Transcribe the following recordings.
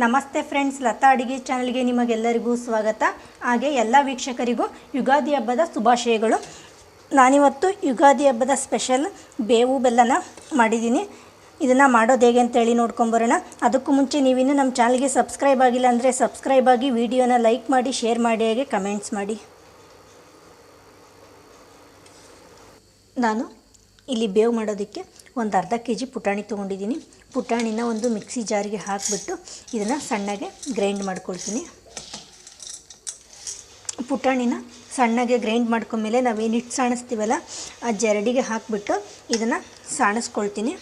ನಮಸ್ತೆ ಫ್ರೆಂಡ್ಸ್, ಲತಾ ಅಡಿಗೆ ಚಾನಲ್ಗೆ ನಿಮಗೆಲ್ಲರಿಗೂ ಸ್ವಾಗತ. ಹಾಗೆ ಎಲ್ಲ ವೀಕ್ಷಕರಿಗೂ ಯುಗಾದಿ ಹಬ್ಬದ ಶುಭಾಶಯಗಳು. ನಾನಿವತ್ತು ಯುಗಾದಿ ಹಬ್ಬದ ಸ್ಪೆಷಲ್ ಬೇವು ಬೆಲ್ಲನ ಮಾಡಿದ್ದೀನಿ. ಇದನ್ನು ಮಾಡೋದು ಹೇಗೆ ಅಂತೇಳಿ ನೋಡ್ಕೊಂಬರೋಣ ಅದಕ್ಕೂ ಮುಂಚೆ ನೀವಿನ್ನೂ ನಮ್ಮ ಚಾನಲ್ಗೆ ಸಬ್ಸ್ಕ್ರೈಬ್ ಆಗಿಲ್ಲ ಅಂದರೆ ಸಬ್ಸ್ಕ್ರೈಬ್ ಆಗಿ ವಿಡಿಯೋನ ಲೈಕ್ ಮಾಡಿ, ಶೇರ್ ಮಾಡಿ, ಹಾಗೆ ಕಮೆಂಟ್ಸ್ ಮಾಡಿ. ನಾನು ಇಲ್ಲಿ ಬೇವು ಮಾಡೋದಕ್ಕೆ ಒಂದು ಅರ್ಧ ಕೆ ಜಿ ಪುಟಾಣಿ ತೊಗೊಂಡಿದ್ದೀನಿ. ಪುಟಾಣಿನ ಒಂದು ಮಿಕ್ಸಿ ಜಾರಿಗೆ ಹಾಕಿಬಿಟ್ಟು ಇದನ್ನು ಸಣ್ಣಗೆ ಗ್ರೈಂಡ್ ಮಾಡ್ಕೊಳ್ತೀನಿ. ಪುಟಾಣಿನ ಸಣ್ಣಗೆ ಗ್ರೈಂಡ್ ಮಾಡ್ಕೊಂಡ್ಮೇಲೆ ನಾವೇನು ಹಿಟ್ಟು ಸಾಣಿಸ್ತೀವಲ್ಲ, ಆ ಜರಡಿಗೆ ಹಾಕಿಬಿಟ್ಟು ಇದನ್ನು ಸಾಣಿಸ್ಕೊಳ್ತೀನಿ.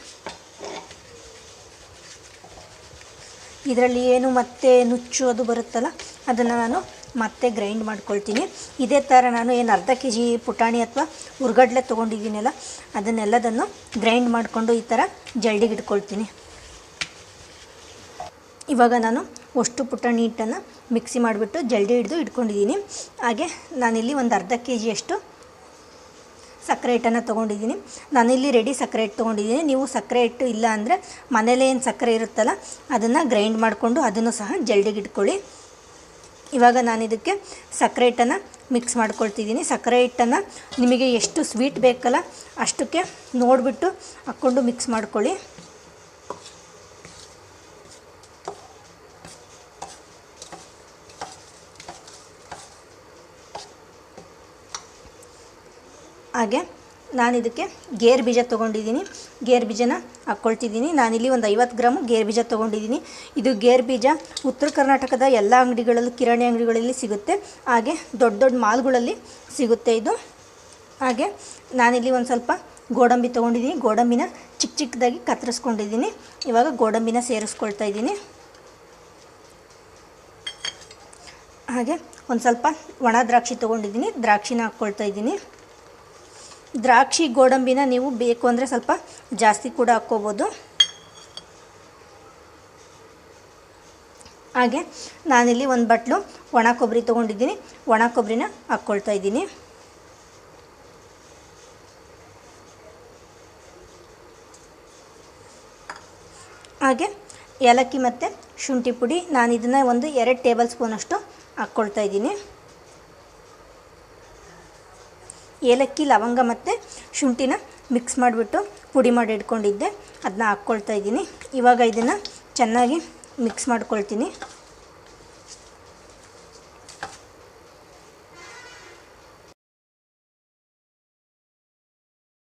ಇದರಲ್ಲಿ ಏನು ಮತ್ತೆ ನುಚ್ಚು ಅದು ಬರುತ್ತಲ್ಲ, ಅದನ್ನು ನಾನು ಮತ್ತೆ ಗ್ರೈಂಡ್ ಮಾಡ್ಕೊಳ್ತೀನಿ. ಇದೇ ಥರ ನಾನು ಏನು ಅರ್ಧ ಕೆ ಜಿ ಪುಟಾಣಿ ಅಥವಾ ಉರ್ಗಡ್ಲೆ ತೊಗೊಂಡಿದ್ದೀನಲ್ಲ, ಅದನ್ನೆಲ್ಲದನ್ನು ಗ್ರೈಂಡ್ ಮಾಡಿಕೊಂಡು ಈ ಥರ ಜಲ್ಡಿಗೆ ಇಟ್ಕೊಳ್ತೀನಿ. ಇವಾಗ ನಾನು ಅಷ್ಟು ಪುಟಾಣಿ ಹಿಟ್ಟನ್ನು ಮಿಕ್ಸಿ ಮಾಡಿಬಿಟ್ಟು ಜಲ್ಡಿ ಹಿಡಿದು ಇಟ್ಕೊಂಡಿದ್ದೀನಿ. ಹಾಗೆ ನಾನಿಲ್ಲಿ ಒಂದು ಅರ್ಧ ಕೆ ಜಿಯಷ್ಟು ಸಕ್ಕರೆ ಹಿಟ್ಟನ್ನು ತೊಗೊಂಡಿದ್ದೀನಿ. ನಾನಿಲ್ಲಿ ರೆಡಿ ಸಕ್ಕರೆ ಹಿಟ್ಟು ತೊಗೊಂಡಿದ್ದೀನಿ. ನೀವು ಸಕ್ಕರೆ ಹಿಟ್ಟು ಇಲ್ಲ ಅಂದರೆ ಮನೇಲೆ ಏನು ಸಕ್ಕರೆ ಇರುತ್ತಲ್ಲ, ಅದನ್ನು ಗ್ರೈಂಡ್ ಮಾಡಿಕೊಂಡು ಅದನ್ನು ಸಹ ಜಲ್ಡಿಗೆ ಇಟ್ಕೊಳ್ಳಿ. ಇವಾಗ ನಾನು ಇದಕ್ಕೆ ಸಕ್ಕರೆ ಹಿಟ್ಟನ್ನು ಮಿಕ್ಸ್ ಮಾಡ್ಕೊಳ್ತಿದ್ದೀನಿ. ಸಕ್ಕರೆ ಹಿಟ್ಟನ್ನು ನಿಮಗೆ ಎಷ್ಟು ಸ್ವೀಟ್ ಬೇಕಲ್ಲ ಅಷ್ಟಕ್ಕೆ ನೋಡಿಬಿಟ್ಟು ಹಾಕ್ಕೊಂಡು ಮಿಕ್ಸ್ ಮಾಡ್ಕೊಳ್ಳಿ. ಹಾಗೆ ನಾನು ಇದಕ್ಕೆ ಗೇರು ಬೀಜ ತೊಗೊಂಡಿದ್ದೀನಿ. ಗೇರು ಬೀಜನ ಹಾಕ್ಕೊಳ್ತಿದ್ದೀನಿ. ನಾನಿಲ್ಲಿ ಒಂದು ಐವತ್ತು ಗ್ರಾಮು ಗೇರು ಬೀಜ ತೊಗೊಂಡಿದ್ದೀನಿ. ಇದು ಗೇರು ಬೀಜ ಉತ್ತರ ಕರ್ನಾಟಕದ ಎಲ್ಲ ಅಂಗಡಿಗಳಲ್ಲೂ, ಕಿರಾಣಿ ಅಂಗಡಿಗಳಲ್ಲಿ ಸಿಗುತ್ತೆ. ಹಾಗೆ ದೊಡ್ಡ ದೊಡ್ಡ ಮಾಲ್ಗಳಲ್ಲಿ ಸಿಗುತ್ತೆ ಇದು. ಹಾಗೆ ನಾನಿಲ್ಲಿ ಒಂದು ಸ್ವಲ್ಪ ಗೋಡಂಬಿ ತೊಗೊಂಡಿದ್ದೀನಿ. ಗೋಡಂಬಿನ ಚಿಕ್ಕ ಚಿಕ್ಕದಾಗಿ ಕತ್ತರಿಸ್ಕೊಂಡಿದ್ದೀನಿ. ಇವಾಗ ಗೋಡಂಬಿನ ಸೇರಿಸ್ಕೊಳ್ತಾ ಇದ್ದೀನಿ. ಹಾಗೆ ಒಂದು ಸ್ವಲ್ಪ ಒಣ ದ್ರಾಕ್ಷಿ ತೊಗೊಂಡಿದ್ದೀನಿ. ದ್ರಾಕ್ಷಿನ ಹಾಕ್ಕೊಳ್ತಾ ಇದ್ದೀನಿ. ದ್ರಾಕ್ಷಿ ಗೋಡಂಬಿನ ನೀವು ಬೇಕು ಅಂದರೆ ಸ್ವಲ್ಪ ಜಾಸ್ತಿ ಕೂಡ ಹಾಕ್ಕೋಬೋದು. ಹಾಗೆ ನಾನಿಲ್ಲಿ ಒಂದು ಬಟ್ಲು ಒಣ ಕೊಬ್ಬರಿ ತೊಗೊಂಡಿದ್ದೀನಿ. ಒಣ ಕೊಬ್ಬರಿನ ಹಾಕ್ಕೊಳ್ತಾ ಇದ್ದೀನಿ. ಹಾಗೆ ಏಲಕ್ಕಿ ಮತ್ತು ಶುಂಠಿ ಪುಡಿ ನಾನು ಇದನ್ನು ಒಂದು ಎರಡು ಟೇಬಲ್ ಸ್ಪೂನಷ್ಟು ಹಾಕ್ಕೊಳ್ತಾ ಇದ್ದೀನಿ. ಏಲಕ್ಕಿ, ಲವಂಗ ಮತ್ತು ಶುಂಠಿನ ಮಿಕ್ಸ್ ಮಾಡಿಬಿಟ್ಟು ಪುಡಿ ಮಾಡಿ ಇಟ್ಕೊಂಡಿದ್ದೆ. ಅದನ್ನ ಹಾಕ್ಕೊಳ್ತಾ ಇದ್ದೀನಿ. ಇವಾಗ ಇದನ್ನು ಚೆನ್ನಾಗಿ ಮಿಕ್ಸ್ ಮಾಡ್ಕೊಳ್ತೀನಿ.